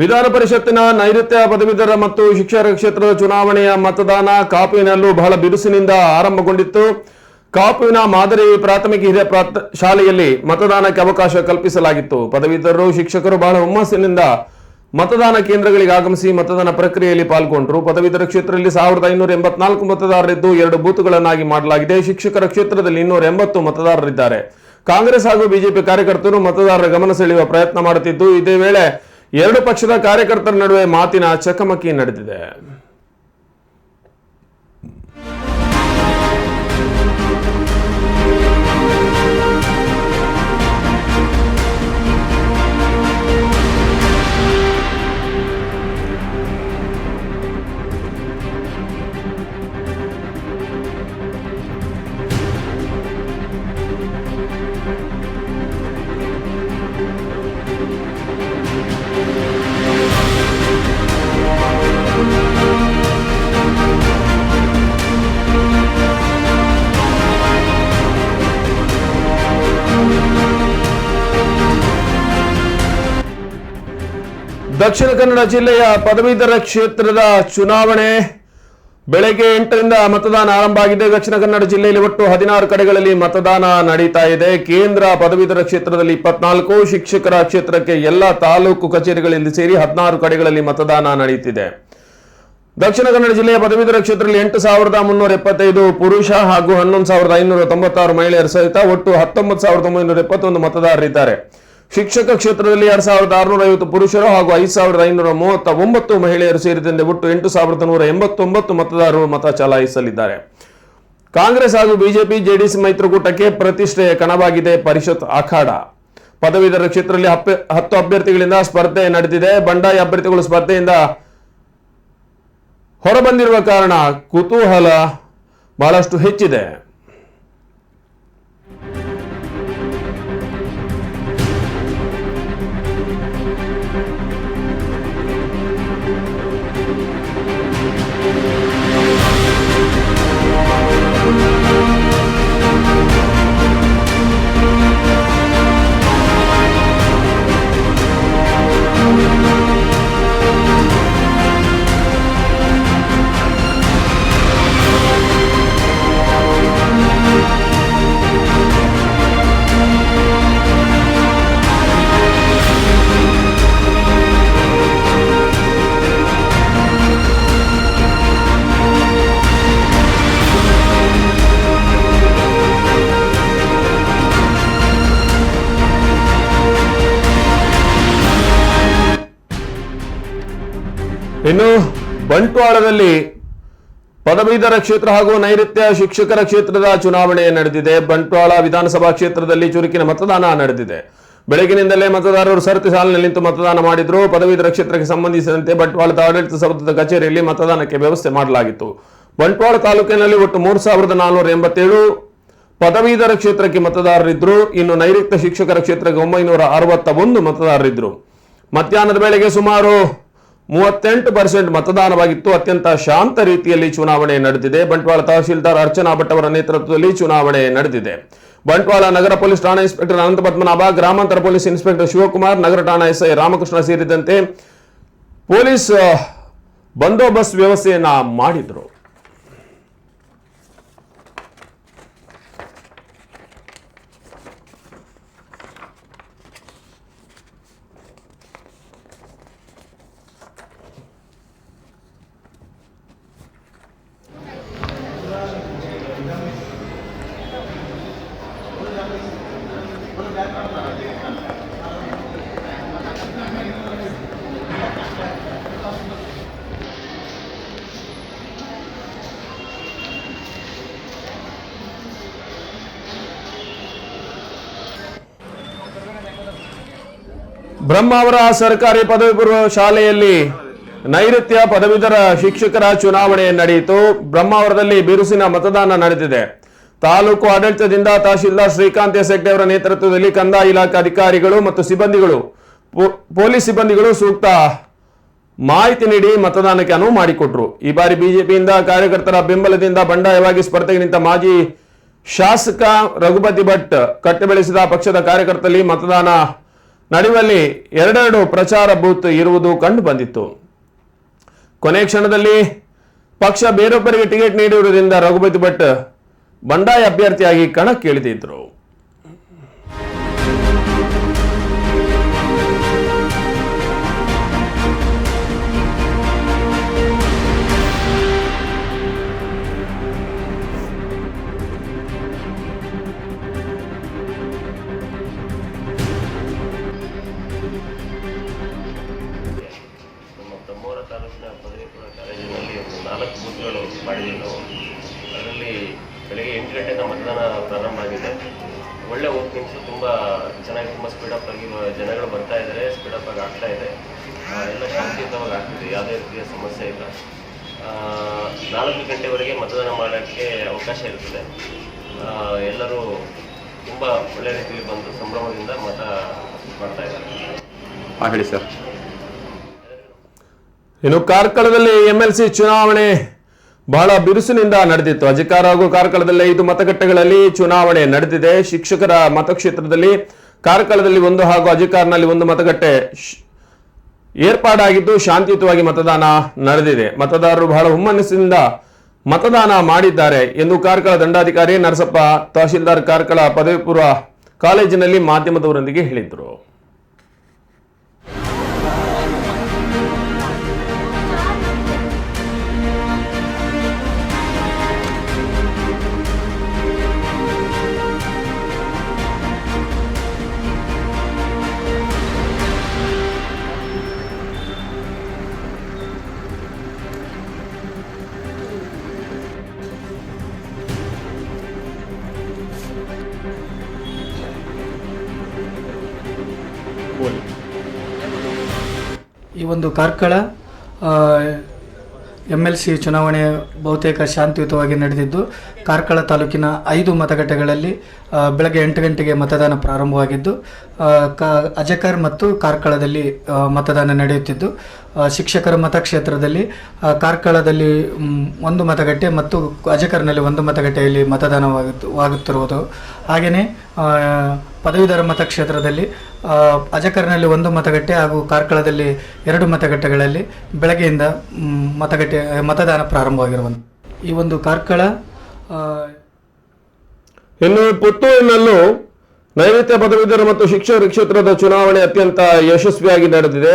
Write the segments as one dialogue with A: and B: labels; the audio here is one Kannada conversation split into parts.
A: ವಿಧಾನ ಪರಿಷತ್ತಿನ ನೈಋತ್ಯ ಪದವೀಧರ ಮತ್ತು ಶಿಕ್ಷಕರ ಕ್ಷೇತ್ರದ ಚುನಾವಣೆಯ ಮತದಾನ ಕಾಪುವಿನಲ್ಲೂ ಬಹಳ ಬಿರುಸಿನಿಂದ ಆರಂಭಗೊಂಡಿತ್ತು. ಕಾಪುವಿನ ಮಾದರಿ ಪ್ರಾಥಮಿಕ ಹಿರಿಯ ಶಾಲೆಯಲ್ಲಿ ಮತದಾನಕ್ಕೆ ಅವಕಾಶ ಕಲ್ಪಿಸಲಾಗಿತ್ತು. ಪದವೀಧರರು, ಶಿಕ್ಷಕರು ಬಹಳ ಹುಮ್ಮಸ್ಸಿನಿಂದ ಮತದಾನ ಕೇಂದ್ರಗಳಿಗೆ ಆಗಮಿಸಿ ಮತದಾನ ಪ್ರಕ್ರಿಯೆಯಲ್ಲಿ ಪಾಲ್ಗೊಂಡರು. ಪದವೀಧರ ಕ್ಷೇತ್ರದಲ್ಲಿ ಸಾವಿರದ ಐನೂರ ಎಂಬತ್ನಾಲ್ಕು ಮತದಾರರಿದ್ದು ಎರಡು ಬೂತ್ಗಳನ್ನಾಗಿ ಮಾಡಲಾಗಿದೆ. ಶಿಕ್ಷಕರ ಕ್ಷೇತ್ರದಲ್ಲಿ ಇನ್ನೂರ ಎಂಬತ್ತು ಮತದಾರರಿದ್ದಾರೆ. ಕಾಂಗ್ರೆಸ್ ಹಾಗೂ ಬಿಜೆಪಿ ಕಾರ್ಯಕರ್ತರು ಮತದಾರರ ಗಮನ ಸೆಳೆಯುವ ಪ್ರಯತ್ನ ಮಾಡುತ್ತಿದ್ದು, ಇದೇ ವೇಳೆ ಎರಡು ಪಕ್ಷದ ಕಾರ್ಯಕರ್ತರ ನಡುವೆ ಮಾತಿನ ಚಕಮಕಿ ನಡೆದಿದೆ. ದಕ್ಷಿಣ ಕನ್ನಡ ಜಿಲ್ಲೆಯ ಪದವೀಧರ ಕ್ಷೇತ್ರದ ಚುನಾವಣೆ ಬೆಳಗ್ಗೆ ಎಂಟರಿಂದ ಮತದಾನ ಆರಂಭ ಆಗಿದೆ. ದಕ್ಷಿಣ ಕನ್ನಡ ಜಿಲ್ಲೆಯಲ್ಲಿ ಒಟ್ಟು ಹದಿನಾರು ಕಡೆಗಳಲ್ಲಿ ಮತದಾನ ನಡೀತಾ ಇದೆ. ಕೇಂದ್ರ ಪದವೀಧರ ಕ್ಷೇತ್ರದಲ್ಲಿ ಇಪ್ಪತ್ನಾಲ್ಕು, ಶಿಕ್ಷಕರ ಕ್ಷೇತ್ರಕ್ಕೆ ಎಲ್ಲ ತಾಲೂಕು ಕಚೇರಿಗಳಲ್ಲಿ ಸೇರಿ ಹದಿನಾರು ಕಡೆಗಳಲ್ಲಿ ಮತದಾನ ನಡೆಯುತ್ತಿದೆ ದಕ್ಷಿಣ ಕನ್ನಡ ಜಿಲ್ಲೆಯ ಪದವೀಧರ ಕ್ಷೇತ್ರದಲ್ಲಿ ಎಂಟು ಸಾವಿರದ ಮುನ್ನೂರ ಎಪ್ಪತ್ತೈದು ಪುರುಷ ಹಾಗೂ ಹನ್ನೊಂದು ಸಾವಿರದ ಐನೂರ ತೊಂಬತ್ತಾರು ಮಹಿಳೆಯರ ಸಹಿತ ಒಟ್ಟು ಹತ್ತೊಂಬತ್ತು ಸಾವಿರದ ಒಂಬೈನೂರ ಎಪ್ಪತ್ತೊಂದು ಮತದಾರರಿದ್ದಾರೆ. ಶಿಕ್ಷಕ ಕ್ಷೇತ್ರದಲ್ಲಿ ಎರಡ್ ಸಾವಿರದ ಆರುನೂರ ಐವತ್ತು ಪುರುಷರು ಹಾಗೂ ಐದು ಸಾವಿರದ ಐನೂರ ಮೂವತ್ತ ಒಂಬತ್ತು ಮಹಿಳೆಯರು ಸೇರಿದಂತೆ ಒಟ್ಟು ಎಂಟು ಸಾವಿರದ ನೂರ ಎಂಬತ್ತೊಂಬತ್ತು ಮತದಾರರು ಮತ ಚಲಾಯಿಸಲಿದ್ದಾರೆ. ಕಾಂಗ್ರೆಸ್ ಹಾಗೂ ಬಿಜೆಪಿ ಜೆಡಿಎಸ್ ಮೈತ್ರಿಕೂಟಕ್ಕೆ ಪ್ರತಿಷ್ಠೆಯ ಕಣವಾಗಿದೆ ಪರಿಷತ್ ಅಖಾಡ. ಪದವೀಧರ ಕ್ಷೇತ್ರದಲ್ಲಿ ಹತ್ತು ಅಭ್ಯರ್ಥಿಗಳಿಂದ ಸ್ಪರ್ಧೆ ನಡೆದಿದೆ. ಬಂಡಾಯ ಅಭ್ಯರ್ಥಿಗಳು ಸ್ಪರ್ಧೆಯಿಂದ ಹೊರಬಂದಿರುವ ಕಾರಣ ಕುತೂಹಲ ಬಹಳಷ್ಟು ಹೆಚ್ಚಿದೆ. ಇನ್ನು ಬಂಟ್ವಾಳದಲ್ಲಿ ಪದವೀಧರ ಕ್ಷೇತ್ರ ಹಾಗೂ ನೈಋತ್ಯ ಶಿಕ್ಷಕರ ಕ್ಷೇತ್ರದ ಚುನಾವಣೆ ನಡೆದಿದೆ. ಬಂಟ್ವಾಳ ವಿಧಾನಸಭಾ ಕ್ಷೇತ್ರದಲ್ಲಿ ಚುರುಕಿನ ಮತದಾನ ನಡೆದಿದೆ. ಬೆಳಗಿನಿಂದಲೇ ಮತದಾರರು ಸರತಿ ಸಾಲಿನಲ್ಲಿ ನಿಂತು ಮತದಾನ ಮಾಡಿದ್ರು. ಪದವೀಧರ ಕ್ಷೇತ್ರಕ್ಕೆ ಸಂಬಂಧಿಸಿದಂತೆ ಬಂಟ್ವಾಳದ ಆಡಳಿತ ಸೌಧದ ಕಚೇರಿಯಲ್ಲಿ ಮತದಾನಕ್ಕೆ ವ್ಯವಸ್ಥೆ ಮಾಡಲಾಗಿತ್ತು. ಬಂಟ್ವಾಳ ತಾಲೂಕಿನಲ್ಲಿ ಒಟ್ಟು ಮೂರು ಸಾವಿರದ ನಾನ್ನೂರ ಎಂಬತ್ತೇಳು ಪದವೀಧರ ಕ್ಷೇತ್ರಕ್ಕೆ ಮತದಾರರಿದ್ದರು ಇನ್ನು ನೈಋತ್ಯ ಶಿಕ್ಷಕರ ಕ್ಷೇತ್ರಕ್ಕೆ ಒಂಬೈನೂರ ಅರವತ್ತ ಒಂದು ಮತದಾರರಿದ್ದರು ಮಧ್ಯಾಹ್ನದ ವೇಳೆಗೆ ಸುಮಾರು ಮೂವತ್ತೆಂಟು ಪರ್ಸೆಂಟ್ ಮತದಾನವಾಗಿತ್ತು. ಅತ್ಯಂತ ಶಾಂತ ರೀತಿಯಲ್ಲಿ ಚುನಾವಣೆ ನಡೆದಿದೆ. ಬಂಟ್ವಾಳ ತಹಶೀಲ್ದಾರ್ ಅರ್ಚನಾ ಭಟ್ ಅವರ ನೇತೃತ್ವದಲ್ಲಿ ಚುನಾವಣೆ ನಡೆದಿದೆ. ಬಂಟ್ವಾಳ ನಗರ ಪೊಲೀಸ್ ಠಾಣಾ ಇನ್ಸ್ಪೆಕ್ಟರ್ ಅನಂತ ಪದ್ಮನಾಭ, ಗ್ರಾಮಾಂತರ ಪೊಲೀಸ್ ಇನ್ಸ್ಪೆಕ್ಟರ್ ಶಿವಕುಮಾರ್, ನಗರ ಠಾಣಾ ಎಸ್ಐ ರಾಮಕೃಷ್ಣ ಸೇರಿದಂತೆ ಪೊಲೀಸ್ ಬಂದೋಬಸ್ತ್ ವ್ಯವಸ್ಥೆಯನ್ನ ಮಾಡಿದ್ರು. ಬ್ರಹ್ಮಾವರ ಸರ್ಕಾರಿ ಪದವಿ ಪೂರ್ವ ಶಾಲೆಯಲ್ಲಿ ನೈಋತ್ಯ ಪದವೀಧರ ಶಿಕ್ಷಕರ ಚುನಾವಣೆ ನಡೆಯಿತು. ಬ್ರಹ್ಮಾವರದಲ್ಲಿ ಬಿರುಸಿನ ಮತದಾನ ನಡೆದಿದೆ. ತಾಲೂಕು ಆಡಳಿತದಿಂದ ತಹಶೀಲ್ದಾರ್ ಶ್ರೀಕಾಂತ್ ಹೆಗ್ಡೆ ಅವರ ನೇತೃತ್ವದಲ್ಲಿ ಕಂದಾಯ ಇಲಾಖೆ ಅಧಿಕಾರಿಗಳು ಮತ್ತು ಸಿಬ್ಬಂದಿಗಳು ಪೊಲೀಸ್ ಸಿಬ್ಬಂದಿಗಳು ಸೂಕ್ತ ಮಾಹಿತಿ ನೀಡಿ ಮತದಾನಕ್ಕೆ ಅನುವು ಮಾಡಿಕೊಟ್ರು. ಈ ಬಾರಿ ಬಿಜೆಪಿಯಿಂದ ಕಾರ್ಯಕರ್ತರ ಬೆಂಬಲದಿಂದ ಬಂಡಾಯವಾಗಿ ಸ್ಪರ್ಧೆಗೆ ನಿಂತ ಮಾಜಿ ಶಾಸಕ ರಘುಪತಿ ಭಟ್ ಕಟ್ಟೆ ಬೆಳೆಸಿದ ಪಕ್ಷದ ಕಾರ್ಯಕರ್ತರಲ್ಲಿ ಮತದಾನ ನಡುವಲ್ಲಿ ಎರಡೆರಡು ಪ್ರಚಾರ ಬೂತ್ ಇರುವುದು ಕಂಡು ಬಂದಿತ್ತು. ಕೊನೆ ಕ್ಷಣದಲ್ಲಿ ಪಕ್ಷ ಬೇರೊಬ್ಬರಿಗೆ ಟಿಕೆಟ್ ನೀಡಿರುವುದರಿಂದ ರಘುಪತಿ ಭಟ್ ಬಂಡಾಯ ಅಭ್ಯರ್ಥಿಯಾಗಿ ಕಣಕ್ಕಿಳಿದಿದ್ರು.
B: ಬೆಳಗ್ಗೆ ಎಂಟು ಗಂಟೆಯಿಂದ ಮತದಾನ ಪ್ರಾರಂಭ ಆಗಿದೆ. ಒಳ್ಳೆ ಓಪನಿಂಗ್ಸ್ ತುಂಬ ಚೆನ್ನಾಗಿ ತುಂಬ ಸ್ಪೀಡಪ್ ಆಗಿ ಜನಗಳು ಬರ್ತಾ ಇದ್ದಾರೆ ಸ್ಪೀಡಪ್ ಆಗಿ ಆಗ್ತಾ ಇದೆ. ಎಲ್ಲ ಶಾಂತಿಯುತವಾಗಿ ಆಗ್ತಿದೆ ಯಾವುದೇ ರೀತಿಯ ಸಮಸ್ಯೆ ಇಲ್ಲ. ಆ, ನಾಲ್ಕು ಗಂಟೆವರೆಗೆ ಮತದಾನ ಮಾಡೋಕ್ಕೆ ಅವಕಾಶ ಇರ್ತದೆ ಆ, ಎಲ್ಲರೂ ತುಂಬ ಒಳ್ಳೆ ರೀತಿಯಲ್ಲಿ ಬಂದು ಸಂಭ್ರಮದಿಂದ ಮತ ಮಾಡ್ತಾ ಇದ್ದಾರೆ.
C: ಹಾಂ ಹೇಳಿ ಸರ್.
A: ಇನ್ನು ಕಾರ್ಕಳದಲ್ಲಿ ಎಂಎಲ್ಸಿ ಚುನಾವಣೆ ಬಹಳ ಬಿರುಸಿನಿಂದ ನಡೆದಿತ್ತು. ಅಧಿಕಾರ ಹಾಗೂ ಕಾರ್ಕಳದಲ್ಲಿ ಐದು ಮತಗಟ್ಟೆಗಳಲ್ಲಿ ಚುನಾವಣೆ ನಡೆದಿದೆ. ಶಿಕ್ಷಕರ ಮತಕ್ಷೇತ್ರದಲ್ಲಿ ಕಾರ್ಕಳದಲ್ಲಿ ಒಂದು ಹಾಗೂ ಅಧಿಕಾರನಲ್ಲಿ ಒಂದು ಮತಗಟ್ಟೆ ಏರ್ಪಾಡಾಗಿದ್ದು ಶಾಂತಿಯುತವಾಗಿ ಮತದಾನ ನಡೆದಿದೆ. ಮತದಾರರು ಬಹಳ ಹುಮ್ಮನಸ್ಸಿನಿಂದ ಮತದಾನ ಮಾಡಿದ್ದಾರೆ ಎಂದು ಕಾರ್ಕಳ ದಂಡಾಧಿಕಾರಿ ನರಸಪ್ಪ ತಹಶೀಲ್ದಾರ್ ಕಾರ್ಕಳ ಪದವಿ ಪೂರ್ವ ಕಾಲೇಜಿನಲ್ಲಿ ಮಾಧ್ಯಮದವರೊಂದಿಗೆ ಹೇಳಿದರು.
D: ಈ ಒಂದು ಕಾರ್ಕಳ ಎಂ ಎಲ್ ಸಿ ಚುನಾವಣೆ ಬಹುತೇಕ ಶಾಂತಿಯುತವಾಗಿ ನಡೆದಿದ್ದು, ಕಾರ್ಕಳ ತಾಲೂಕಿನ ಐದು ಮತಗಟ್ಟೆಗಳಲ್ಲಿ ಬೆಳಗ್ಗೆ ಎಂಟು ಗಂಟೆಗೆ ಮತದಾನ ಪ್ರಾರಂಭವಾಗಿದ್ದು ಕ, ಅಜಕರ್ ಮತ್ತು ಕಾರ್ಕಳದಲ್ಲಿ ಮತದಾನ ನಡೆಯುತ್ತಿದ್ದು ಶಿಕ್ಷಕರ ಮತಕ್ಷೇತ್ರದಲ್ಲಿ ಕಾರ್ಕಳದಲ್ಲಿ ಒಂದು ಮತಗಟ್ಟೆ ಮತ್ತು ಅಜಕರ್ನಲ್ಲಿ ಒಂದು ಮತಗಟ್ಟೆಯಲ್ಲಿ ಮತದಾನವಾಗುತ್ತಿರುವುದು. ವಾಗುತ್ತಿರುವುದು ಹಾಗೆಯೇ ಪದವೀಧರ ಮತಕ್ಷೇತ್ರದಲ್ಲಿ ಅಜಕರ್ನಲ್ಲಿ ಒಂದು ಮತಗಟ್ಟೆ ಹಾಗೂ ಕಾರ್ಕಳದಲ್ಲಿ ಎರಡು ಮತಗಟ್ಟೆಗಳಲ್ಲಿ ಬೆಳಗ್ಗೆಯಿಂದ ಮತಗಟ್ಟೆ, ಮತದಾನ ಪ್ರಾರಂಭವಾಗಿರುವಂಥ ಈ ಒಂದು ಕಾರ್ಕಳ
A: ಇನ್ನು ಪುತ್ತೂರಿನಲ್ಲೂ ನೈಋತ್ಯ ಪದವೀಧರ ಮತ್ತು ಶಿಕ್ಷಕರ ಕ್ಷೇತ್ರದ ಚುನಾವಣೆ ಅತ್ಯಂತ ಯಶಸ್ವಿಯಾಗಿ ನಡೆದಿದೆ.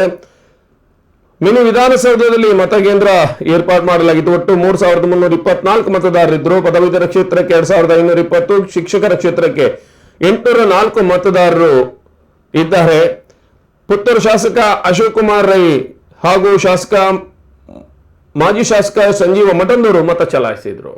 A: ಮಿನಿ ವಿಧಾನಸೌಧದಲ್ಲಿ ಮತಕೇಂದ್ರ ಏರ್ಪಾಡು ಮಾಡಲಾಗಿತ್ತು. ಒಟ್ಟು ಮೂರು ಸಾವಿರದ ಮುನ್ನೂರ ಇಪ್ಪತ್ನಾಲ್ಕು ಮತದಾರರಿದ್ದರು. ಪದವೀಧರ ಕ್ಷೇತ್ರಕ್ಕೆ ಎರಡ್ ಸಾವಿರದ ಐನೂರ ಇಪ್ಪತ್ತು, ಶಿಕ್ಷಕರ ಕ್ಷೇತ್ರಕ್ಕೆ ಎಂಟುನೂರ ನಾಲ್ಕು ಮತದಾರರು ಇದ್ದಾರೆ. ಪುತ್ತೂರು ಶಾಸಕ ಅಶೋಕ್ ಕುಮಾರ್ ರೈ ಹಾಗೂ ಶಾಸಕ, ಮಾಜಿ ಶಾಸಕ ಸಂಜೀವ ಮಠಂದೂರು ಮತ ಚಲಾಯಿಸಿದರು.